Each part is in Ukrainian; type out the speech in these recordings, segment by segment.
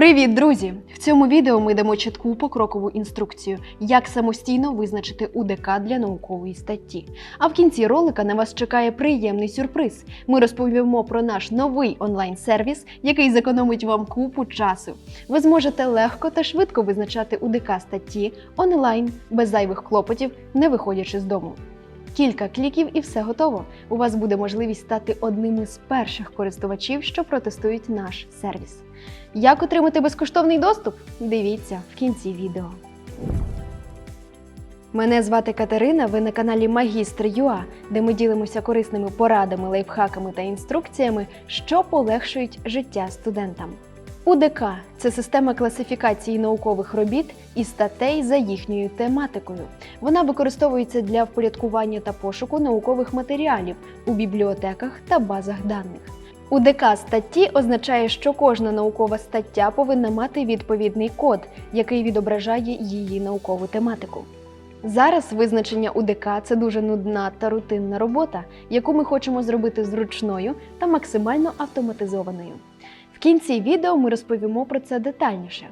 Привіт, друзі! В цьому відео ми дамо чітку покрокову інструкцію, як самостійно визначити УДК для наукової статті. А в кінці ролика на вас чекає приємний сюрприз. Ми розповімо про наш новий онлайн-сервіс, який зекономить вам купу часу. Ви зможете легко та швидко визначати УДК статті онлайн без зайвих клопотів, не виходячи з дому. Кілька кліків і все готово. У вас буде можливість стати одним із перших користувачів, що протестують наш сервіс. Як отримати безкоштовний доступ? Дивіться в кінці відео. Мене звати Катерина. Ви на каналі Магістр ЮА, де ми ділимося корисними порадами, лайфхаками та інструкціями, що полегшують життя студентам. УДК це система класифікації наукових робіт і статей за їхньою тематикою. Вона використовується для впорядкування та пошуку наукових матеріалів у бібліотеках та базах даних. УДК статті означає, що кожна наукова стаття повинна мати відповідний код, який відображає її наукову тематику. Зараз визначення УДК це дуже нудна та рутинна робота, яку ми хочемо зробити зручною та максимально автоматизованою. Кінці відео ми розповімо про це детальніше.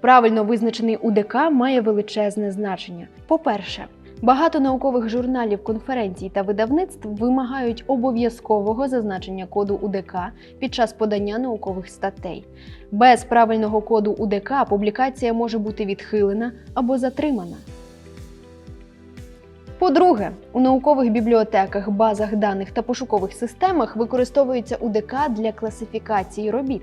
Правильно визначений УДК має величезне значення. По-перше, багато наукових журналів, конференцій та видавництв вимагають обов'язкового зазначення коду УДК під час подання наукових статей. Без правильного коду УДК публікація може бути відхилена або затримана. По-друге, у наукових бібліотеках, базах даних та пошукових системах використовується УДК для класифікації робіт.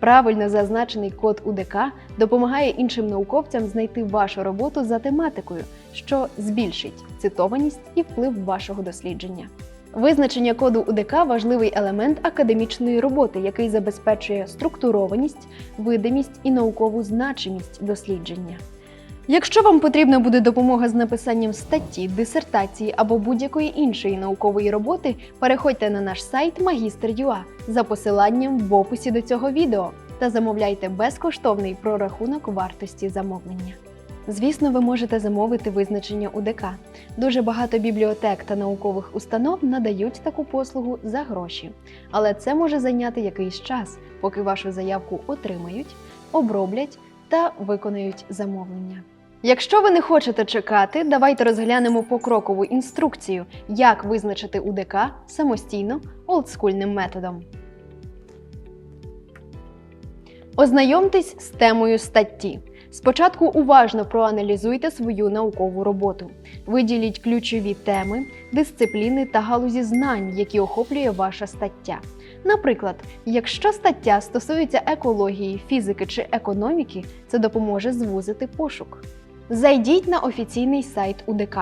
Правильно зазначений код УДК допомагає іншим науковцям знайти вашу роботу за тематикою, що збільшить цитованість і вплив вашого дослідження. Визначення коду УДК важливий елемент академічної роботи, який забезпечує структурованість, видимість і наукову значимість дослідження. Якщо вам потрібна буде допомога з написанням статті, дисертації або будь-якої іншої наукової роботи, переходьте на наш сайт Магістр.ua за посиланням в описі до цього відео та замовляйте безкоштовний прорахунок вартості замовлення. Звісно, ви можете замовити визначення УДК. Дуже багато бібліотек та наукових установ надають таку послугу за гроші, але це може зайняти якийсь час, поки вашу заявку отримають, оброблять та виконають замовлення. Якщо ви не хочете чекати, давайте розглянемо покрокову інструкцію, як визначити УДК самостійно олдскульним методом. Ознайомтесь з темою статті. Спочатку уважно проаналізуйте свою наукову роботу. Виділіть ключові теми, дисципліни та галузі знань, які охоплює ваша стаття. Наприклад, якщо стаття стосується екології, фізики чи економіки, це допоможе звузити пошук. Зайдіть на офіційний сайт УДК.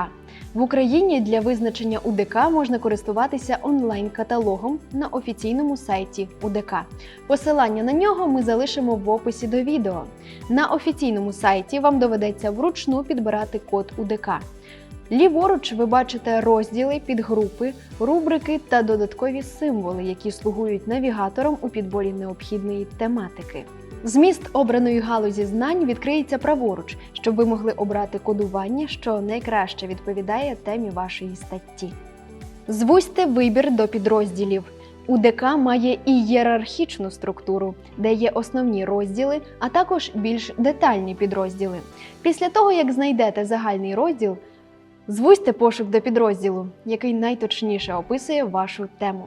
В Україні для визначення УДК можна користуватися онлайн-каталогом на офіційному сайті УДК. Посилання на нього ми залишимо в описі до відео. На офіційному сайті вам доведеться вручну підбирати код УДК. Ліворуч ви бачите розділи, підгрупи, рубрики та додаткові символи, які слугують навігатором у підборі необхідної тематики. Зміст обраної галузі знань відкриється праворуч, щоб ви могли обрати кодування, що найкраще відповідає темі вашої статті. Звузьте вибір до підрозділів. УДК має ієрархічну структуру, де є основні розділи, а також більш детальні підрозділи. Після того, як знайдете загальний розділ, звузьте пошук до підрозділу, який найточніше описує вашу тему.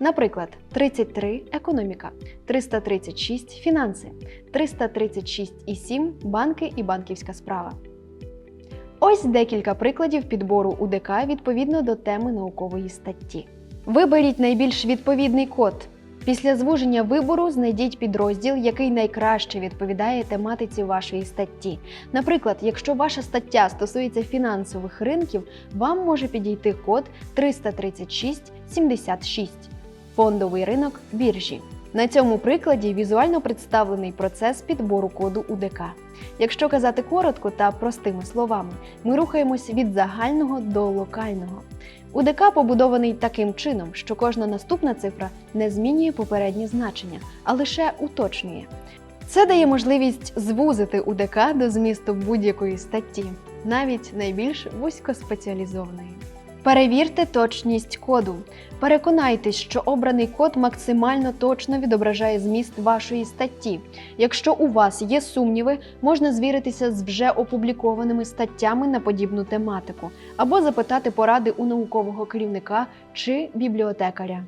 Наприклад, 33 економіка, 336 фінанси, 336,7 банки і банківська справа. Ось декілька прикладів підбору УДК відповідно до теми наукової статті. Виберіть найбільш відповідний код. Після звуження вибору знайдіть підрозділ, який найкраще відповідає тематиці вашої статті. Наприклад, якщо ваша стаття стосується фінансових ринків, вам може підійти код 33676 фондовий ринок біржі. На цьому прикладі візуально представлений процес підбору коду УДК. Якщо казати коротко та простими словами, ми рухаємось від загального до локального. УДК побудований таким чином, що кожна наступна цифра не змінює попереднє значення, а лише уточнює. Це дає можливість звузити УДК до змісту будь-якої статті, навіть найбільш вузькоспеціалізованої. Перевірте точність коду. Переконайтесь, що обраний код максимально точно відображає зміст вашої статті. Якщо у вас є сумніви, можна звіритися з вже опублікованими статтями на подібну тематику або запитати поради у наукового керівника чи бібліотекаря.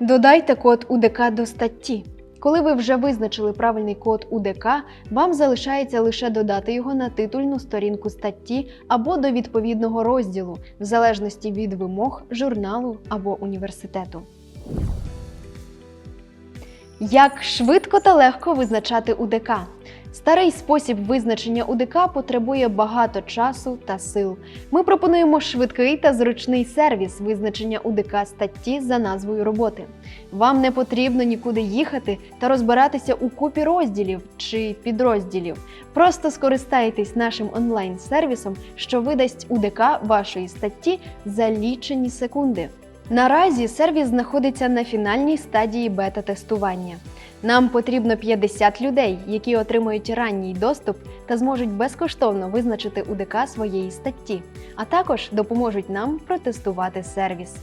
Додайте код УДК до статті. Коли ви вже визначили правильний код УДК, вам залишається лише додати його на титульну сторінку статті або до відповідного розділу, в залежності від вимог журналу або університету. Як швидко та легко визначати УДК? Старий спосіб визначення УДК потребує багато часу та сил. Ми пропонуємо швидкий та зручний сервіс визначення УДК статті за назвою роботи. Вам не потрібно нікуди їхати та розбиратися у купі розділів чи підрозділів. Просто скористайтесь нашим онлайн-сервісом, що видасть УДК вашої статті за лічені секунди. Наразі сервіс знаходиться на фінальній стадії бета-тестування. Нам потрібно 50 людей, які отримають ранній доступ та зможуть безкоштовно визначити УДК своєї статті, а також допоможуть нам протестувати сервіс.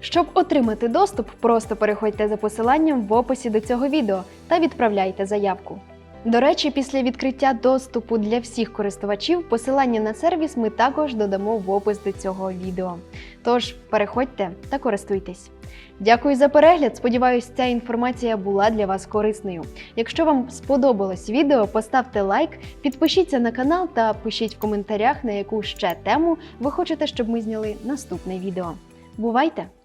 Щоб отримати доступ, просто переходьте за посиланням в описі до цього відео та відправляйте заявку. До речі, після відкриття доступу для всіх користувачів посилання на сервіс ми також додамо в опис до цього відео. Тож переходьте та користуйтесь. Дякую за перегляд. Сподіваюсь, ця інформація була для вас корисною. Якщо вам сподобалось відео, поставте лайк, підпишіться на канал та пишіть в коментарях, на яку ще тему ви хочете, щоб ми зняли наступне відео. Бувайте!